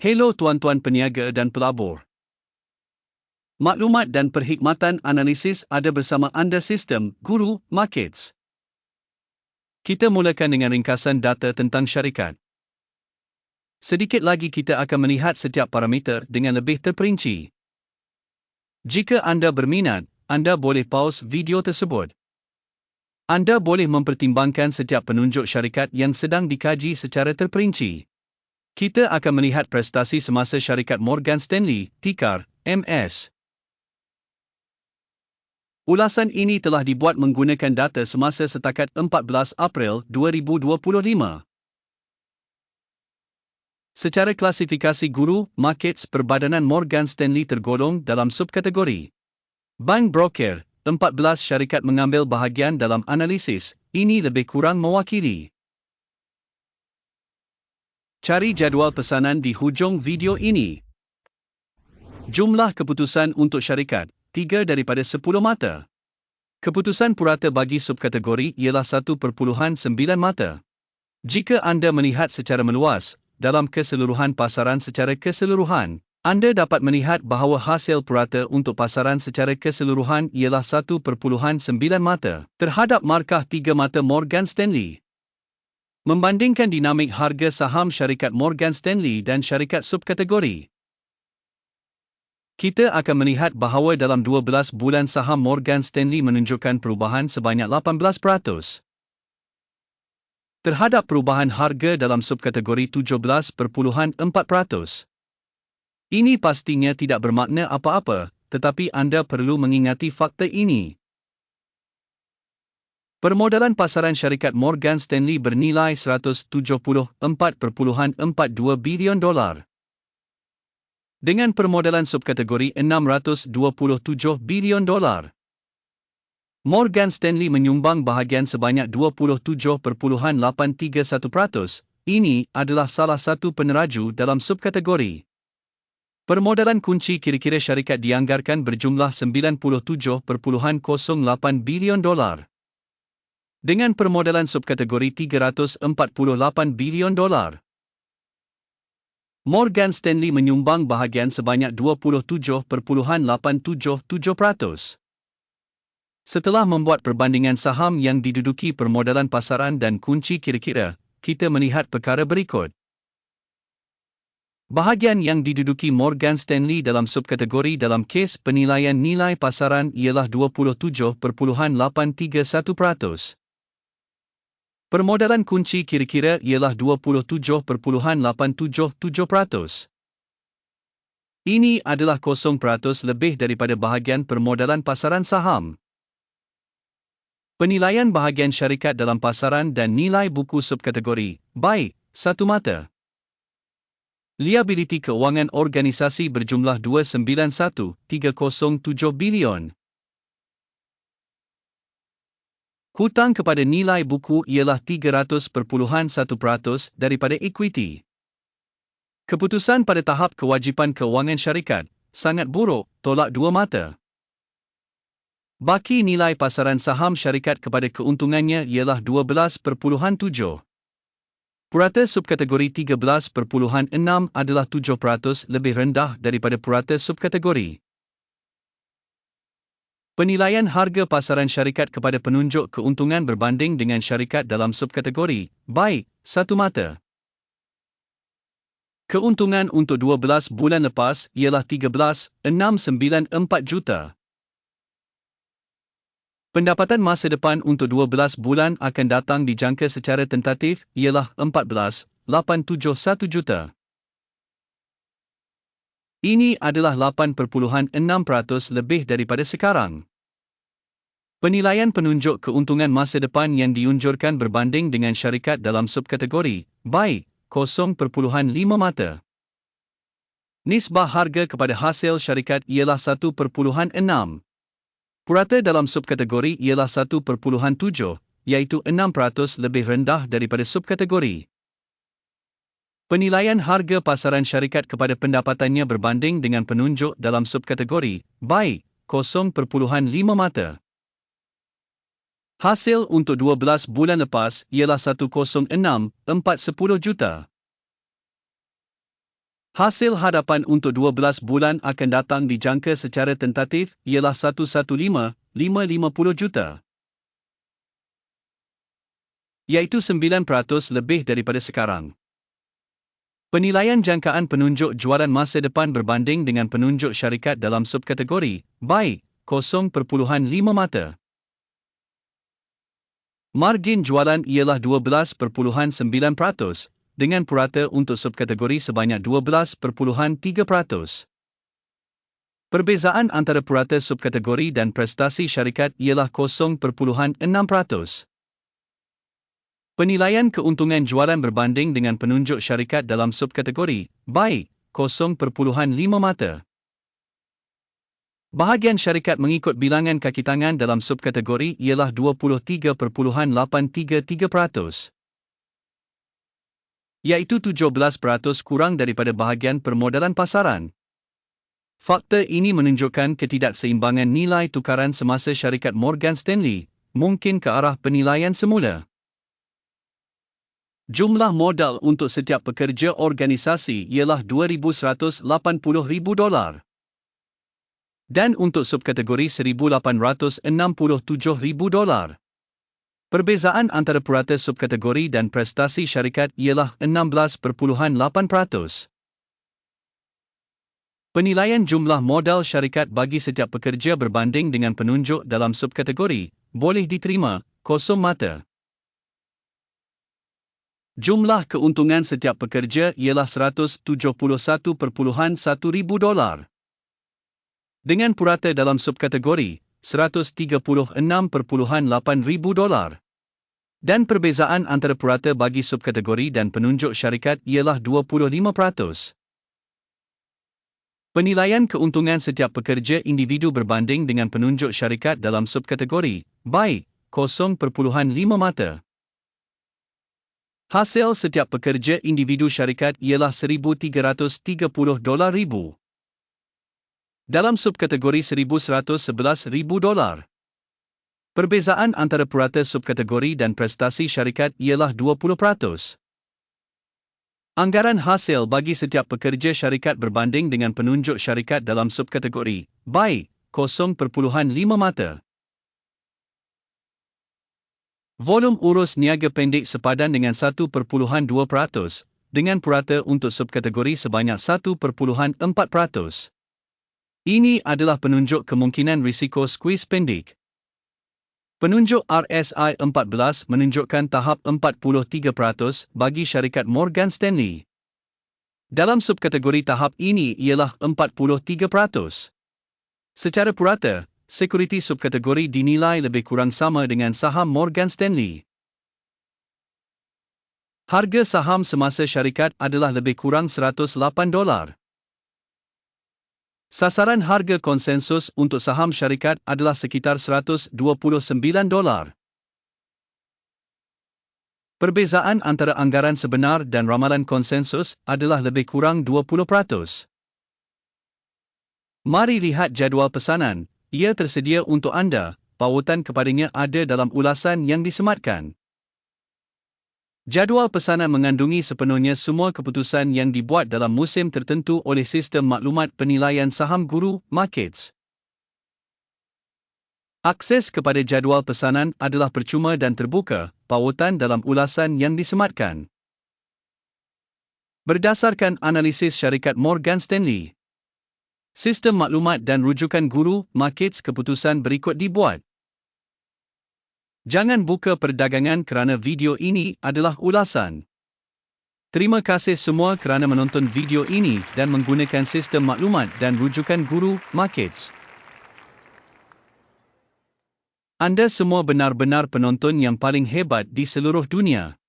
Hello tuan-tuan peniaga dan pelabur. Maklumat dan perkhidmatan analisis ada bersama anda sistem Guru Markets. Kita mulakan dengan ringkasan data tentang syarikat. Sedikit lagi kita akan melihat setiap parameter dengan lebih terperinci. Jika anda berminat, anda boleh pause video tersebut. Anda boleh mempertimbangkan setiap penunjuk syarikat yang sedang dikaji secara terperinci. Kita akan melihat prestasi semasa syarikat Morgan Stanley, tikar, MS. Ulasan ini telah dibuat menggunakan data semasa setakat 14 April 2025. Secara klasifikasi guru, markets perbadanan Morgan Stanley tergolong dalam subkategori. Bank broker, 14 syarikat mengambil bahagian dalam analisis, ini lebih kurang mewakili. Cari jadual pesanan di hujung video ini. Jumlah keputusan untuk syarikat, 3 daripada 10 mata. Keputusan purata bagi subkategori ialah 1.9 mata. Jika anda melihat secara meluas, dalam keseluruhan pasaran secara keseluruhan, anda dapat melihat bahawa hasil purata untuk pasaran secara keseluruhan ialah 1.9 mata terhadap markah 3 mata Morgan Stanley. Membandingkan dinamik harga saham syarikat Morgan Stanley dan syarikat subkategori. Kita akan melihat bahawa dalam 12 bulan saham Morgan Stanley menunjukkan perubahan sebanyak 18%. Terhadap perubahan harga dalam subkategori 17.4%. Ini pastinya tidak bermakna apa-apa, tetapi anda perlu mengingati fakta ini. Permodalan pasaran syarikat Morgan Stanley bernilai 174.42 bilion dolar. Dengan permodalan subkategori 627 bilion dolar. Morgan Stanley menyumbang bahagian sebanyak 27.831%. Ini adalah salah satu peneraju dalam subkategori. Permodalan kunci kira-kira syarikat dianggarkan berjumlah 97.08 bilion dolar dengan permodalan subkategori 348 bilion dolar. Morgan Stanley menyumbang bahagian sebanyak 27.877%. Setelah membuat perbandingan saham yang diduduki permodalan pasaran dan kunci kira-kira, kita melihat perkara berikut. Bahagian yang diduduki Morgan Stanley dalam subkategori dalam kes penilaian nilai pasaran ialah 27.831%. Permodalan kunci kira-kira ialah 27.877%. Ini adalah 0% lebih daripada bahagian permodalan pasaran saham. Penilaian bahagian syarikat dalam pasaran dan nilai buku subkategori, baik, satu mata. Liability keuangan organisasi berjumlah 291.307 bilion. Hutang kepada nilai buku ialah 300.1% daripada ekuiti. Keputusan pada tahap kewajipan keuangan syarikat, sangat buruk, tolak dua mata. Baki nilai pasaran saham syarikat kepada keuntungannya ialah 12.7. Purata subkategori 13.6 adalah 7% lebih rendah daripada purata subkategori. Penilaian harga pasaran syarikat kepada penunjuk keuntungan berbanding dengan syarikat dalam subkategori, baik, satu mata. Keuntungan untuk 12 bulan lepas ialah 13,694 juta. Pendapatan masa depan untuk 12 bulan akan datang dijangka secara tentatif ialah 14,871 juta. Ini adalah 8.6% lebih daripada sekarang. Penilaian penunjuk keuntungan masa depan yang diunjurkan berbanding dengan syarikat dalam subkategori, baik, 0.5 mata. Nisbah harga kepada hasil syarikat ialah 1.6. Purata dalam subkategori ialah 1.7, iaitu 6% lebih rendah daripada subkategori. Penilaian harga pasaran syarikat kepada pendapatannya berbanding dengan penunjuk dalam subkategori, baik, 0.5 mata. Hasil untuk 12 bulan lepas ialah 106,410 juta. Hasil hadapan untuk 12 bulan akan datang dijangka secara tentatif ialah 115,550 juta. Iaitu 9% lebih daripada sekarang. Penilaian jangkaan penunjuk jualan masa depan berbanding dengan penunjuk syarikat dalam subkategori, baik, 0.5 mata. Margin jualan ialah 12.9%, dengan purata untuk subkategori sebanyak 12.3%. Perbezaan antara purata subkategori dan prestasi syarikat ialah 0.6%. Penilaian keuntungan jualan berbanding dengan penunjuk syarikat dalam subkategori, baik, 0.5 mata. Bahagian syarikat mengikut bilangan kaki tangan dalam subkategori ialah 23.833% iaitu 17% kurang daripada bahagian permodalan pasaran. Faktor ini menunjukkan ketidakseimbangan nilai tukaran semasa syarikat Morgan Stanley, mungkin ke arah penilaian semula. Jumlah modal untuk setiap pekerja organisasi ialah 2,180,000 dolar. Dan untuk subkategori 1,867,000 dolar. Perbezaan antara purata subkategori dan prestasi syarikat ialah 16.8%. Penilaian jumlah modal syarikat bagi setiap pekerja berbanding dengan penunjuk dalam subkategori boleh diterima kosong mata. Jumlah keuntungan setiap pekerja ialah 171.1 ribu dolar. Dengan purata dalam subkategori 136.8 ribu dolar. Dan perbezaan antara purata bagi subkategori dan penunjuk syarikat ialah 25%. Penilaian keuntungan setiap pekerja individu berbanding dengan penunjuk syarikat dalam subkategori, baik, 0.5 mata. Hasil setiap pekerja individu syarikat ialah 1,330 dolar ribu dalam subkategori 1111,000 dolar. Perbezaan antara purata subkategori dan prestasi syarikat ialah 20%. Anggaran hasil bagi setiap pekerja syarikat berbanding dengan penunjuk syarikat dalam subkategori, baik, 0.5 mata. Volum urus niaga pendek sepadan dengan 1.2%, dengan purata untuk subkategori sebanyak 1.4%. Ini adalah penunjuk kemungkinan risiko squeeze pendek. Penunjuk RSI 14 menunjukkan tahap 43% bagi syarikat Morgan Stanley. Dalam subkategori tahap ini ialah 43%. Secara purata, sekuriti subkategori dinilai lebih kurang sama dengan saham Morgan Stanley. Harga saham semasa syarikat adalah lebih kurang 108 dolar. Sasaran harga konsensus untuk saham syarikat adalah sekitar 129 dolar. Perbezaan antara anggaran sebenar dan ramalan konsensus adalah lebih kurang 20%. Mari lihat jadual pesanan, ia tersedia untuk anda, pautan kepadanya ada dalam ulasan yang disematkan. Jadual pesanan mengandungi sepenuhnya semua keputusan yang dibuat dalam musim tertentu oleh sistem maklumat penilaian saham guru, Markets. Akses kepada jadual pesanan adalah percuma dan terbuka, pautan dalam ulasan yang disematkan. Berdasarkan analisis syarikat Morgan Stanley, sistem maklumat dan rujukan guru, Markets keputusan berikut dibuat. Jangan buka perdagangan kerana video ini adalah ulasan. Terima kasih semua kerana menonton video ini dan menggunakan sistem maklumat dan rujukan guru Markets. Anda semua benar-benar penonton yang paling hebat di seluruh dunia.